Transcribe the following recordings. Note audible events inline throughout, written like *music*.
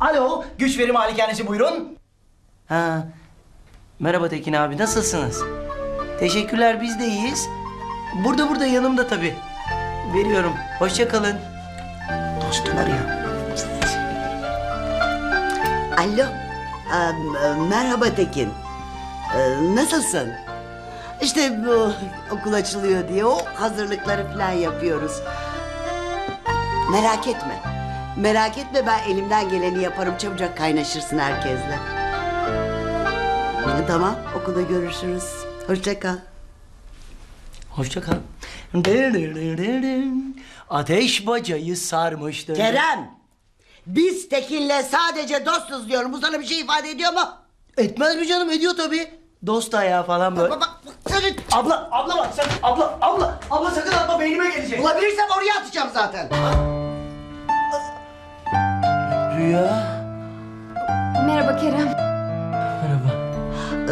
Alo, güç veri malikanesi buyurun. Ha, merhaba Tekin abi, nasılsınız? Teşekkürler, biz de iyiyiz. Burada burada yanımda tabii. Veriyorum, hoşça kalın. Dostum arıyor. Alo. Aa, merhaba Tekin. Ee, nasılsın? İşte bu okul açılıyor diye o hazırlıkları falan yapıyoruz. Merak etme. Merak etme ben elimden geleni yaparım. Çabucak kaynaşırsın herkesle. Ee, Tamam okulda görüşürüz. Hoşça kal. Hoşça kal. Ateş bacayı sarmıştı. Kerem. Biz Tekin'le sadece dostuz diyorum. Bu sana bir şey ifade ediyor mu? Etmez mi canım? Ediyor tabii. Dost ayağı falan böyle. Bak, bak, bak, seni Abla, abla bak sen, abla, abla, abla sakın atma beynime gelecek. bulabilirsem oraya atacağım zaten. Rüya. Merhaba Kerem. Merhaba.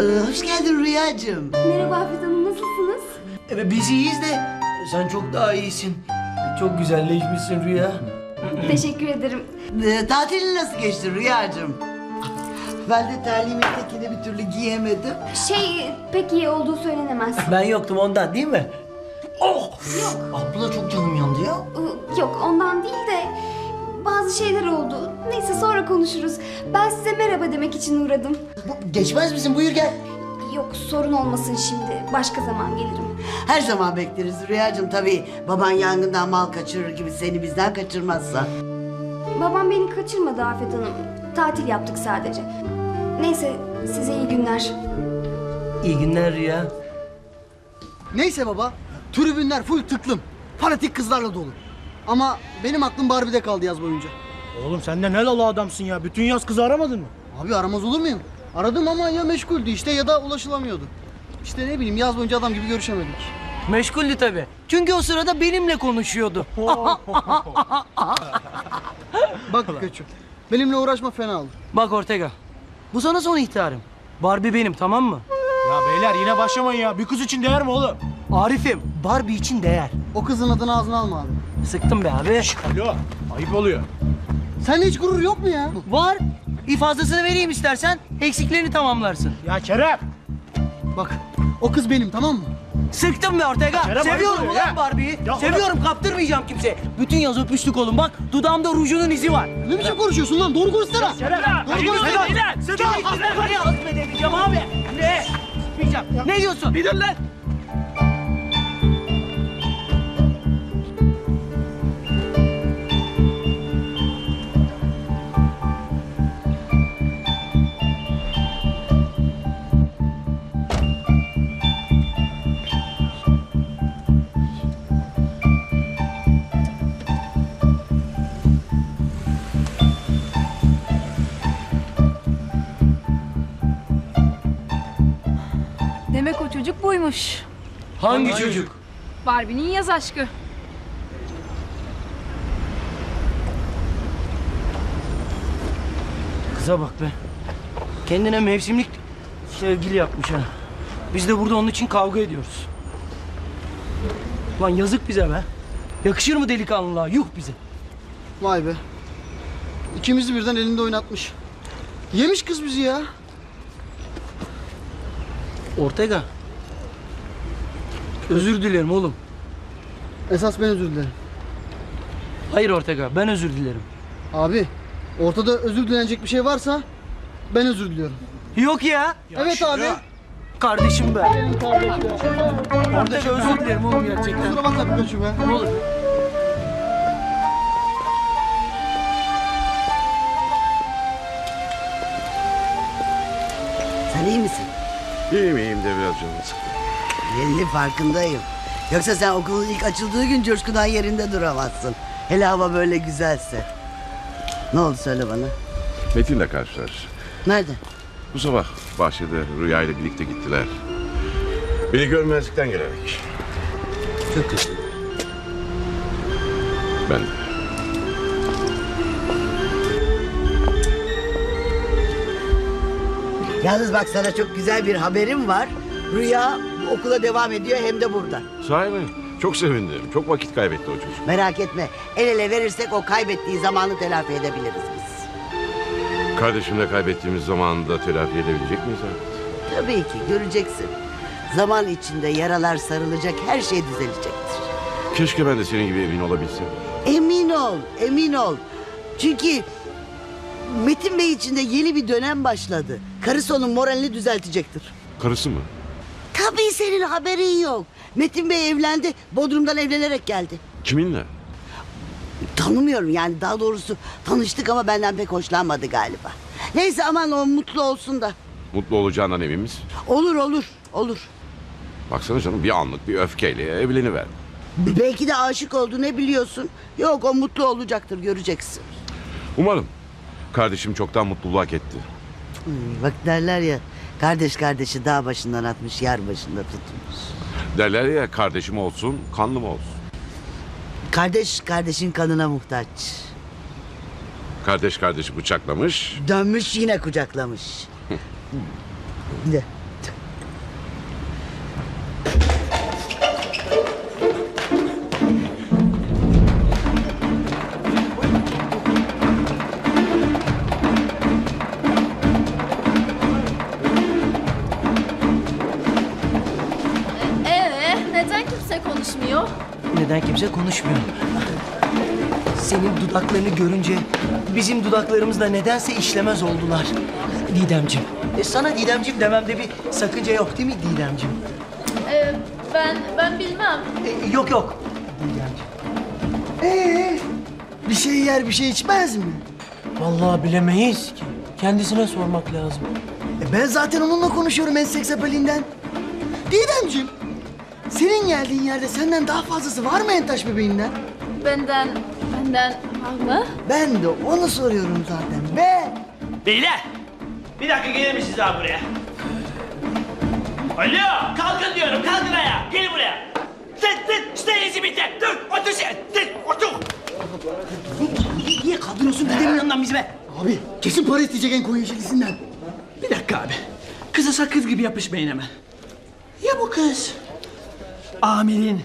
Ee, hoş geldin Rüyacığım. Merhaba Afet Hanım nasılsınız? Evet biz iyiyiz de sen çok daha iyisin. Çok güzelleşmişsin Rüya. Teşekkür ederim. Ee, tatilin nasıl geçti Rüyacığım? Ben de terliğimin tekini bir türlü giyemedim. Şey pek iyi olduğu söylenemez. Ben yoktum ondan değil mi? Oh! Abla çok canım yandı ya. Ee, Yok ondan değil de bazı şeyler oldu. Neyse sonra konuşuruz. Ben size merhaba demek için uğradım. Bu, geçmez misin? Buyur gel. Yok sorun olmasın şimdi. Başka zaman gelirim. Her zaman bekleriz Rüyacığım tabii. Baban yangından mal kaçırır gibi seni bizden kaçırmazsa. Babam beni kaçırmadı Afet Hanım. Tatil yaptık sadece. Neyse size iyi günler. İyi günler Rüya. Neyse baba, tribünler full tıklım. Fanatik kızlarla dolu. Ama benim aklım Barbie'de kaldı yaz boyunca. Oğlum sen de ne lala adamsın ya. Bütün yaz kızı aramadın mı? Abi aramaz olur muyum? Aradım ama ya meşguldü işte ya da ulaşılamıyordu. İşte ne bileyim yaz boyunca adam gibi görüşemedik. Meşguldü tabii. Çünkü o sırada benimle konuşuyordu. *laughs* *laughs* Bak Pikachu, benimle uğraşma fena olur. Bak Ortega. Bu sana son ihtarım. Barbie benim tamam mı? Ya beyler yine başlamayın ya. Bir kız için değer mi oğlum? Arif'im Barbie için değer. O kızın adını ağzına alma abi. Sıktım be abi. Alo. Ayıp oluyor. Sende hiç gurur yok mu ya? Var. İfazesini vereyim istersen. Eksiklerini tamamlarsın. Ya Kerem. Bak, o kız benim tamam mı? Sıktım be Ortega. Kerem, Seviyorum ayıp ulan oluyor ya. Barbie'yi. Ya Seviyorum kaptırmayacağım kimseye. Bütün yaz öpüştük oğlum bak. Dudağımda rujunun izi var. Ne biçim konuşuyorsun lan? Doğru konuşsana. Kerem. Doğru konuşsana. Kimi kafaya hazmedemeyeceğim abi. Ne? Sıkmayacağım. Ne diyorsun? Bir dur lan. Demek o çocuk buymuş. Hangi çocuk? Barbie'nin yaz aşkı. Kıza bak be. Kendine mevsimlik sevgili yapmış ha. Biz de burada onun için kavga ediyoruz. Lan yazık bize be. Yakışır mı delikanlılığa? Yuh bize. Vay be. İkimizi birden elinde oynatmış. Yemiş kız bizi ya. Ortega. Özür dilerim oğlum. Esas ben özür dilerim. Hayır Ortega, ben özür dilerim. Abi, ortada özür dilenecek bir şey varsa ben özür diliyorum. Yok ya. evet abi. Kardeşim be. Benim kardeşim. Ortega özür dilerim oğlum gerçekten. Kusura bakma Pikachu be. Ne olur. Sen iyi misin? İyiyim iyiyim de biraz canım sıkkın. Belli farkındayım. Yoksa sen okulun ilk açıldığı gün coşkudan yerinde duramazsın. Hele hava böyle güzelse. Ne oldu söyle bana. Metin'le karşılar. Nerede? Bu sabah bahçede Rüya ile birlikte gittiler. Beni görmezlikten gelerek. Çok kötü. Ben de. Yalnız bak sana çok güzel bir haberim var. Rüya okula devam ediyor hem de burada. Sahi mi? Çok sevindim. Çok vakit kaybetti o çocuk. Merak etme. El ele verirsek o kaybettiği zamanı telafi edebiliriz biz. Kardeşimle kaybettiğimiz zamanında telafi edebilecek miyiz Ahmet? Tabii ki göreceksin. Zaman içinde yaralar sarılacak, her şey düzelecektir. Keşke ben de senin gibi emin olabilsem. Emin ol, emin ol. Çünkü Metin Bey için de yeni bir dönem başladı. Karısı onun moralini düzeltecektir. Karısı mı? Tabii senin haberin yok. Metin Bey evlendi, Bodrum'dan evlenerek geldi. Kiminle? Tanımıyorum yani daha doğrusu tanıştık ama benden pek hoşlanmadı galiba. Neyse aman o mutlu olsun da. Mutlu olacağından emin misin? Olur olur olur. Baksana canım bir anlık bir öfkeyle evleniver. Belki de aşık oldu ne biliyorsun. Yok o mutlu olacaktır göreceksin. Umarım. Kardeşim çoktan mutluluğu hak etti. Hmm, Bak derler ya kardeş kardeşi dağ başından atmış yer başında tutmuş. Derler ya kardeşim olsun, kanlım olsun. Kardeş kardeşin kanına muhtaç. Kardeş kardeşi bıçaklamış. Dönmüş yine kucaklamış. de. *laughs* dudaklarını görünce bizim dudaklarımız da nedense işlemez oldular. Didemcim. E sana Didemcim dememde bir sakınca yok değil mi Didemcim? Ee, ben ben bilmem. E, yok yok. Didemcim. Ee, bir şey yer bir şey içmez mi? Vallahi bilemeyiz ki. Kendisine sormak lazım. E ben zaten onunla konuşuyorum en seks apelinden. Didemciğim, senin geldiğin yerde senden daha fazlası var mı en taş bebeğinden? Benden benden mı? Ben de onu soruyorum zaten be. Beyler! Bir dakika gelir misiniz abi buraya? Alo! Kalkın diyorum, kalkın ayağa! Gelin buraya! Tık tık! İşte izi bitti! Dur! Otur sen! Otur! Niye kaldırıyorsun Didem'in yanından bizi be? Abi kesin para isteyecek en koyu yeşilisinden. Bir dakika abi. Kıza sakız gibi yapışmayın hemen. Ya bu kız? Amir'in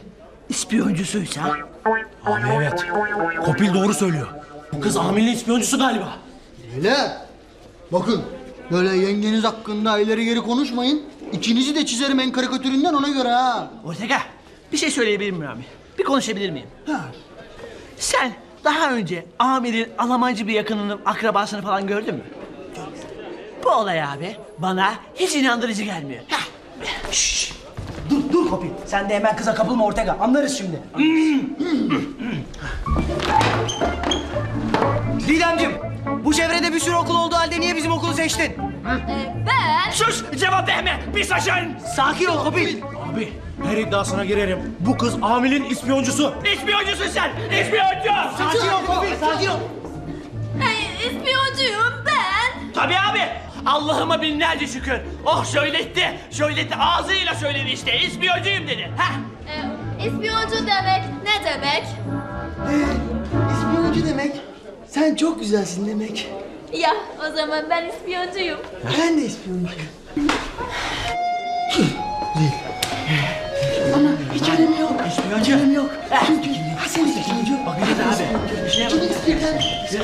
ispiyoncusuysa? Abi evet. Kopil doğru söylüyor. Bu kız Amil'in ispiyoncusu galiba. Beyler, bakın böyle yengeniz hakkında ileri geri konuşmayın. İkinizi de çizerim en karikatüründen ona göre ha. Ortega, bir şey söyleyebilir miyim abi? Bir konuşabilir miyim? Sen daha önce Amir'in Almancı bir yakınının akrabasını falan gördün mü? Bu olay abi bana hiç inandırıcı gelmiyor. Heh. Şşş. Dur dur Kopil. Sen de hemen kıza kapılma Ortega. Anlarız şimdi. Didemcim. Bu çevrede bir sürü okul olduğu halde niye bizim okulu seçtin? Ee, ben Sus cevap verme bir saçın. Sakin ol Kopil. Abi her iddiasına girerim. Bu kız Amil'in ispiyoncusu. İspiyoncusun sen ispiyoncu. Sakin ol Kopil. Sakin ol. hey, ispiyoncuyum ben. Tabii abi. Allah'ıma binlerce şükür. Oh söyletti. Söyletti ağzıyla söyledi işte. İspiyoncuyum dedi. Heh. Ee, ispiyoncu demek ne demek? Ee, İspiyoncu demek. Sen çok güzelsin demek. Ya o zaman ben ispiyoncuyum. Ben de ispiyoncuyum. Ama hiç önemi yok. İspiyoncu. Hiç önemi yok. Çünkü ha sen ispiyoncu. Bakacağız abi. İkiniz birden ispiyoncu.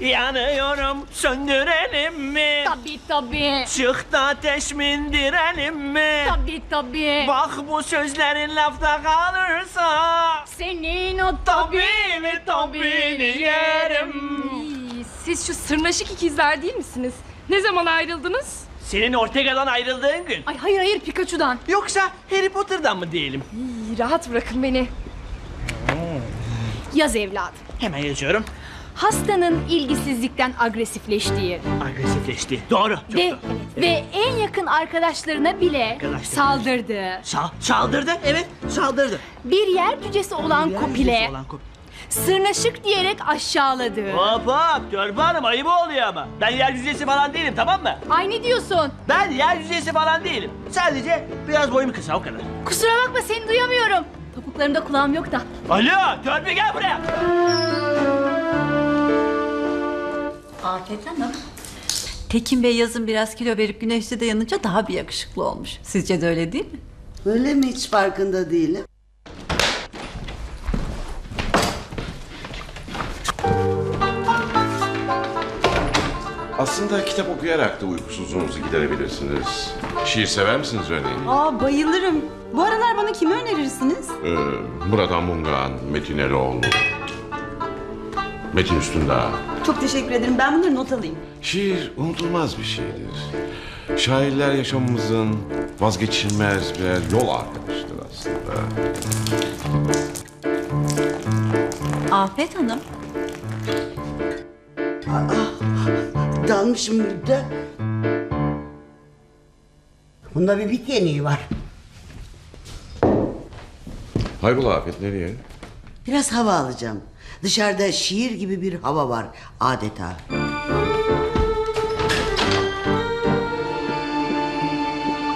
Yanıyorum söndürelim mi? Tabii tabii. Çıktı ateş mindirelim mi? Tabii tabii. Bak bu sözlerin lafta kalırsa Senin o Tabii mi tabii yerim Siz şu sırnaşık ikizler değil misiniz? Ne zaman ayrıldınız? Senin Ortega'dan ayrıldığın gün Ay hayır hayır Pikachu'dan. Yoksa Harry Potter'dan mı diyelim? İyi, rahat bırakın beni. Yaz evladım. Hemen yazıyorum Hastanın ilgisizlikten agresifleştiği Agresifleşti Doğru çok ve doğru. ve en yakın arkadaşlarına bile Arkadaşlarına. saldırdığı Sa- saldırdı evet saldırdı bir yer cücesi olan Kopil'e Olan kop- sırnaşık diyerek aşağıladığı. Hop hop Törbe Hanım ayıp oluyor ama Ben yer yüzesi falan değilim tamam mı? Ay ne diyorsun? Ben yer yüzesi falan değilim Sadece biraz boyum kısa o kadar Kusura bakma seni duyamıyorum. Topuklarımda kulağım yok da. Alo Törbe gel buraya Afet Hanım, Tekin Bey yazın biraz kilo verip güneşte de yanınca daha bir yakışıklı olmuş. Sizce de öyle değil mi? Öyle mi hiç farkında değilim. Aslında kitap okuyarak da uykusuzluğunuzu giderebilirsiniz. Şiir sever misiniz örneğin? Aa bayılırım. Bu aralar bana kimi önerirsiniz? Ee, Murat Anmungan, Metin Eroğlu, Metin Üstündağ. Çok teşekkür ederim. Ben bunları not alayım. Şiir unutulmaz bir şeydir. Şairler yaşamımızın vazgeçilmez bir yol arkadaşıdır aslında. Afet Hanım. Dalmışım burada. Bunda bir bit yeniği var. Hayrola Afet nereye? Biraz hava alacağım. Dışarıda şiir gibi bir hava var adeta.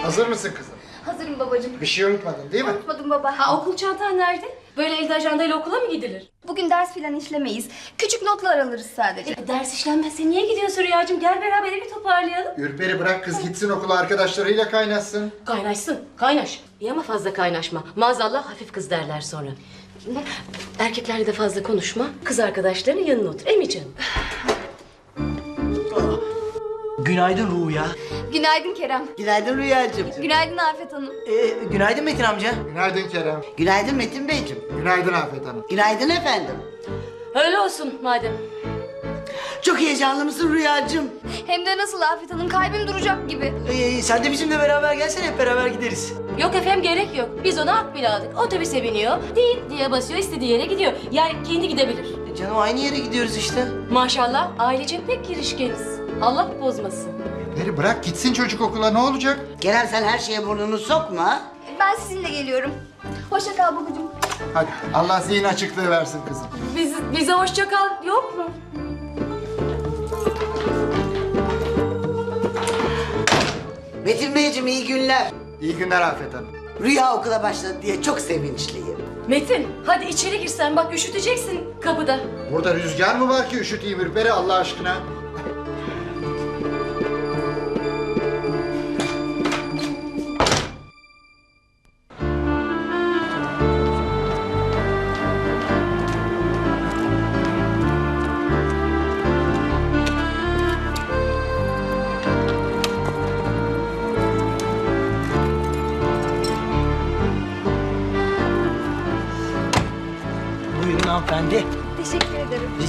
Hazır mısın kızım? Hazırım babacığım. Bir şey unutmadın değil mi? Unutmadım baba. Ha okul çantan nerede? Böyle elde ajandayla okula mı gidilir? Bugün ders filan işlemeyiz. Küçük notlar alırız sadece. E, ders işlenmezse niye gidiyorsun Rüyacığım? Gel beraber bir toparlayalım. Ürperi bırak kız gitsin okula arkadaşlarıyla kaynaşsın. Kaynaşsın, kaynaş. İyi ama fazla kaynaşma. Maazallah hafif kız derler sonra. Erkeklerle de fazla konuşma. Kız arkadaşlarının yanına otur. Emi canım. Günaydın Ruya. Günaydın Kerem. Günaydın Rüyacığım. Günaydın Afet Hanım. Ee, günaydın Metin amca. Günaydın Kerem. Günaydın Metin Beyciğim. Günaydın Afet Hanım. Günaydın efendim. Öyle olsun madem. Çok heyecanlı mısın Rüyacığım? Hem de nasıl Afet Hanım kalbim duracak gibi. Ee, sen de bizimle beraber gelsene hep beraber gideriz. Yok efendim gerek yok. Biz ona akbil aldık. Otobüse biniyor. Değil diye basıyor istediği yere gidiyor. Yani kendi gidebilir. E, canım aynı yere gidiyoruz işte. Maşallah ailece pek girişkeniz. Allah bozmasın. Ürperi bırak gitsin çocuk okula ne olacak? Kerem sen her şeye burnunu sokma. Ben sizinle geliyorum. Hoşça kal babacığım. Hadi Allah zihin açıklığı versin kızım. Biz, bize hoşça kal yok mu? Metin Beyciğim iyi günler. İyi günler Afet Hanım. Rüya okula başladı diye çok sevinçliyim. Metin hadi içeri girsen bak üşüteceksin kapıda. Burada rüzgar mı var ki üşüteyim Ürperi Allah aşkına?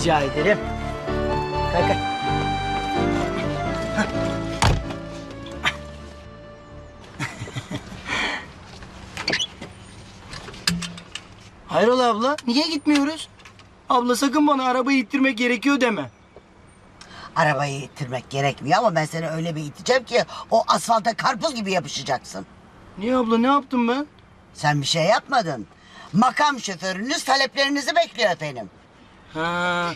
Rica ederim. Kalk kalk. Hayrola abla? Niye gitmiyoruz? Abla sakın bana arabayı ittirmek gerekiyor deme. Arabayı ittirmek gerekmiyor ama ben seni öyle bir iteceğim ki o asfalta karpuz gibi yapışacaksın. Niye abla ne yaptım ben? Sen bir şey yapmadın. Makam şoförünüz taleplerinizi bekliyor efendim. Ha,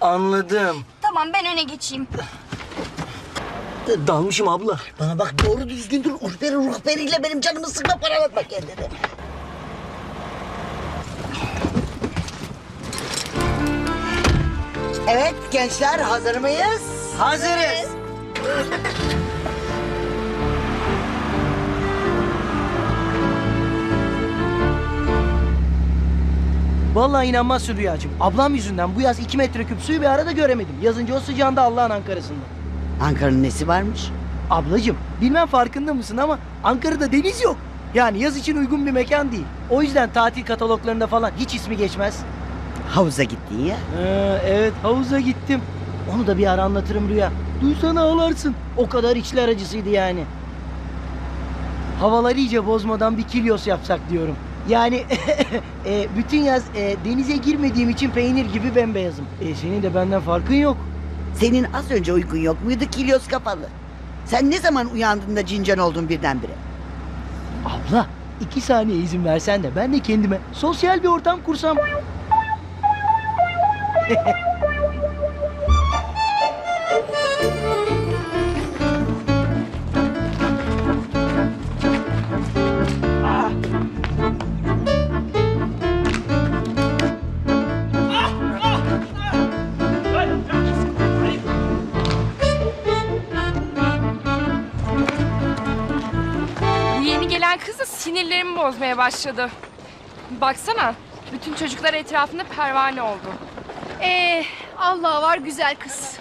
anladım. Tamam ben öne geçeyim. Dalmışım abla. Bana bak doğru düzgün dur. Urperi ruhberiyle benim canımı sıkma paralatma kendini. Evet gençler hazır mıyız? Hazırız. Vallahi inanmazsın Rüyacığım. Ablam yüzünden bu yaz iki metreküp suyu bir arada göremedim. Yazınca o sıcağında Allah'ın Ankara'sında. Ankara'nın nesi varmış? Ablacığım bilmem farkında mısın ama Ankara'da deniz yok. Yani yaz için uygun bir mekan değil. O yüzden tatil kataloglarında falan hiç ismi geçmez. Havuza gittin ya. Ee, evet havuza gittim. Onu da bir ara anlatırım Rüya. Duysana ağlarsın. O kadar içler acısıydı yani. Havaları iyice bozmadan bir kilyos yapsak diyorum. Yani *laughs* e, bütün yaz e, denize girmediğim için peynir gibi bembeyazım. E, senin de benden farkın yok. Senin az önce uykun yok muydu kilyos kapalı? Sen ne zaman uyandığında cincan oldun birdenbire? Abla iki saniye izin versen de ben de kendime sosyal bir ortam kursam. *laughs* gelen kız da sinirlerimi bozmaya başladı. Baksana bütün çocuklar etrafında pervane oldu. Ee, Allah var güzel kız.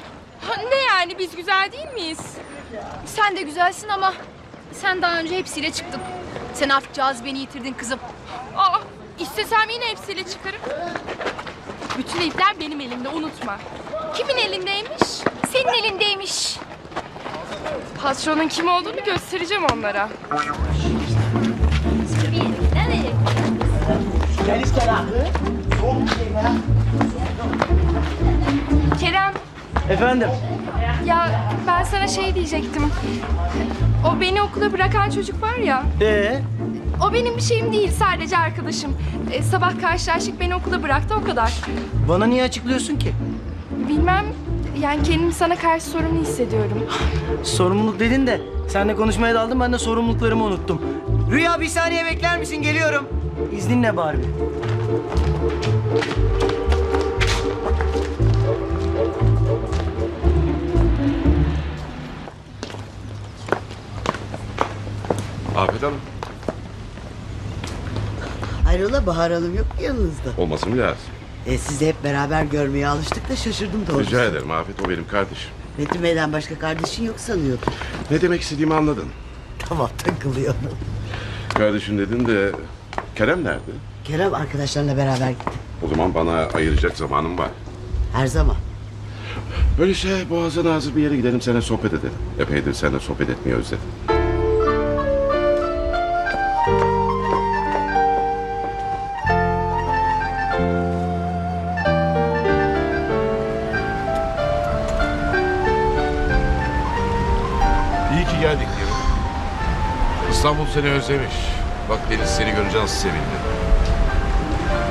Ha, Ne yani biz güzel değil miyiz? Sen de güzelsin ama sen daha önce hepsiyle çıktın. Sen artık cazibeni yitirdin kızım. Aa, istesem yine hepsiyle çıkarım. Bütün ipler benim elimde unutma. Kimin elindeymiş? Senin elindeymiş. Patronun kim olduğunu göstereceğim onlara. Gel İskender. Kerem Efendim? ya ben sana şey diyecektim. O beni okula bırakan çocuk var ya. Ee, O benim bir şeyim değil sadece arkadaşım. Ee, sabah karşılaştık beni okula bıraktı o kadar. bana niye açıklıyorsun ki? Bilmem yani kendimi sana karşı sorumlu hissediyorum. Sorumluluk dedin de seninle konuşmaya daldım ben de sorumluluklarımı unuttum. Rüya bir saniye bekler misin? Geliyorum. İzninle Barbie. Afet Hanım. Hayrola Bahar Hanım yok mu yanınızda? Olması mı lazım? E, sizi hep beraber görmeye alıştık da şaşırdım doğrusu. Rica ederim Afet o benim kardeşim. Metin Bey'den başka kardeşin yok sanıyordum. Ne demek istediğimi anladın. Tamam takılıyorum. Kardeşim dedin de Kerem nerede? Kerem arkadaşlarla beraber gitti. O zaman bana ayıracak zamanım var. Her zaman. Öyleyse boğaza nazır bir yere gidelim seninle sohbet edelim. Epeydir seninle sohbet etmeyi özledim. İyi ki geldik diyorum. İstanbul seni özlemiş. Bak Deniz seni görünce nasıl sevindi.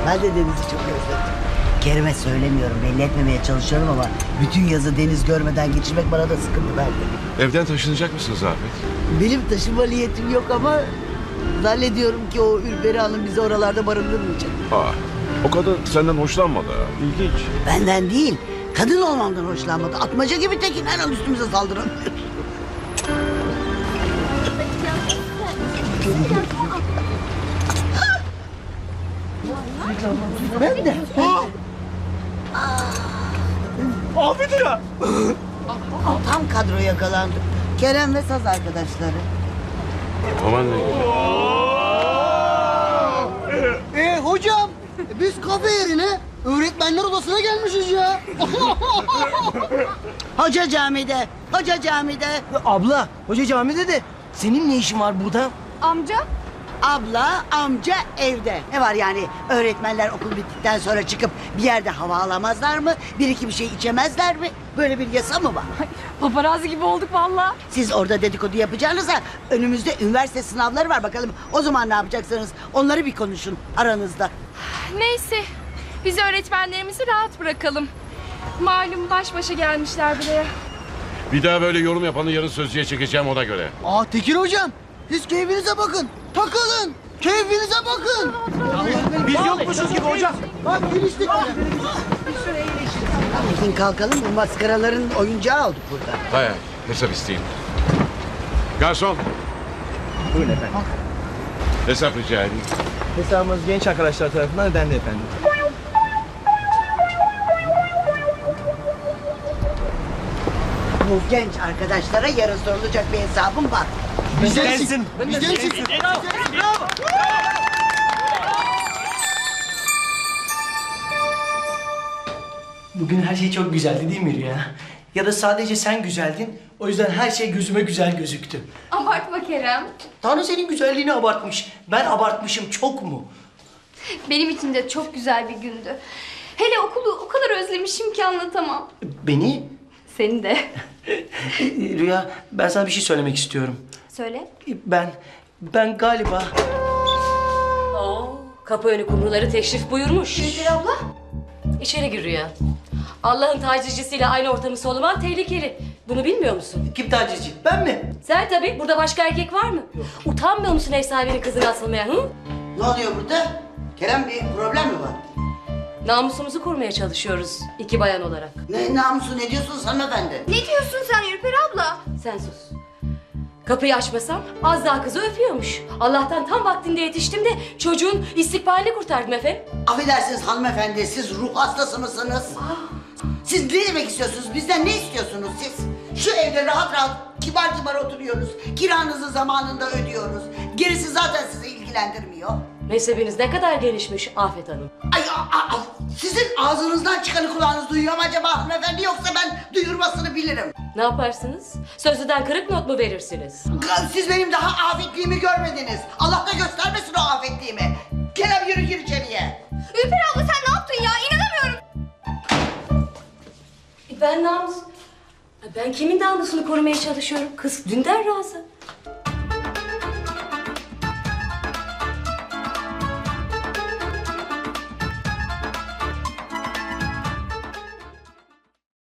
Ben de Deniz'i çok özledim. Kerem'e söylemiyorum, belli etmemeye çalışıyorum ama bütün yazı deniz görmeden geçirmek bana da sıkıntı verdi. Evden taşınacak mısınız Afet? Benim taşıma niyetim yok ama zannediyorum ki o Ülberi Hanım bizi oralarda barındırmayacak. Aa, o kadın senden hoşlanmadı ha. İlginç. Benden değil, kadın olmamdan hoşlanmadı. Atmaca gibi tekin her an üstümüze saldıran. Ben de. Afet ya. Tam kadro yakalandı. Kerem ve Saz arkadaşları. Aman ne güzel. Ee hocam biz kafe yerine öğretmenler odasına gelmişiz ya. *laughs* Hoca camide, hoca camide. Abla, hoca camide de senin ne işin var burada? Amca? Abla, amca evde. Ne var yani öğretmenler okul bittikten sonra çıkıp bir yerde hava alamazlar mı? Bir iki bir şey içemezler mi? Böyle bir yasa mı var? Paparazzi gibi olduk valla. Siz orada dedikodu yapacağınıza önümüzde üniversite sınavları var bakalım. O zaman ne yapacaksınız? Onları bir konuşun aranızda. Neyse biz öğretmenlerimizi rahat bırakalım. Malum baş başa gelmişler buraya. Bir daha böyle yorum yapanı yarın sözcüye çekeceğim ona göre. Aa Tekir hocam siz keyfinize bakın. Takılın. Keyfinize bakın. Biz yokmuşuz gibi hocam. Bak giriştik. Bugün kalkalım bu maskaraların oyuncağı olduk burada. Hayır hesap isteyeyim. Garson Buyurun efendim. hesap rica edeyim. Hesabımız genç arkadaşlar tarafından ödendi efendim. Bu genç arkadaşlara yarın sorulacak bir hesabım var. Bizden eksik. Bizden eksik. Bugün her şey çok güzeldi değil mi Rüya? Ya da sadece sen güzeldin. O yüzden her şey gözüme güzel gözüktü. Abartma Kerem. Tanrı senin güzelliğini abartmış. Ben abartmışım çok mu? Benim için de çok güzel bir gündü. Hele okulu o kadar özlemişim ki anlatamam. Beni? Seni de. Rüya ben sana bir şey söylemek istiyorum. Söyle. Ben, ben galiba... Oo, kapı önü kumruları teşrif buyurmuş. Gülper abla. İçeri gir Rüya. Allah'ın tacizcisiyle aynı ortamı soluman tehlikeli. Bunu bilmiyor musun? Kim tacizci? Ben mi? Sen tabii. Burada başka erkek var mı? Utanmıyor musun ev sahibinin kızını asılmaya? Hı? Ne oluyor burada? Kerem bir problem mi var? Namusumuzu korumaya çalışıyoruz iki bayan olarak. Ne namusu ne diyorsunuz hanımefendi? Ne diyorsun sen Ürper abla? Sen sus. Kapıyı açmasam az daha kızı öpüyormuş. Allah'tan tam vaktinde yetiştim de çocuğun istikbalini kurtardım efendim. Affedersiniz hanımefendi siz ruh hastası mısınız? Siz ne demek istiyorsunuz? Bizden ne istiyorsunuz siz? Şu evde rahat rahat kibar kibar oturuyoruz. Kiranızı zamanında ödüyoruz. Gerisi zaten sizi ilgilendirmiyor. Mezhebiniz ne kadar gelişmiş Afet Hanım. Ay, a- a- a- sizin ağzınızdan çıkanı kulağınız duyuyor mu acaba hanımefendi yoksa ben duyurmasını bilirim. Ne yaparsınız? Sözlüden kırık not mu verirsiniz? Siz benim daha afetliğimi görmediniz. Allah da göstermesin o afetliğimi. Kerem yürü gir içeriye. Ülper abla sen ne yaptın ya? İnanamıyorum. Ben namus... Ben kimin namusunu korumaya çalışıyorum? Kız dünden razı.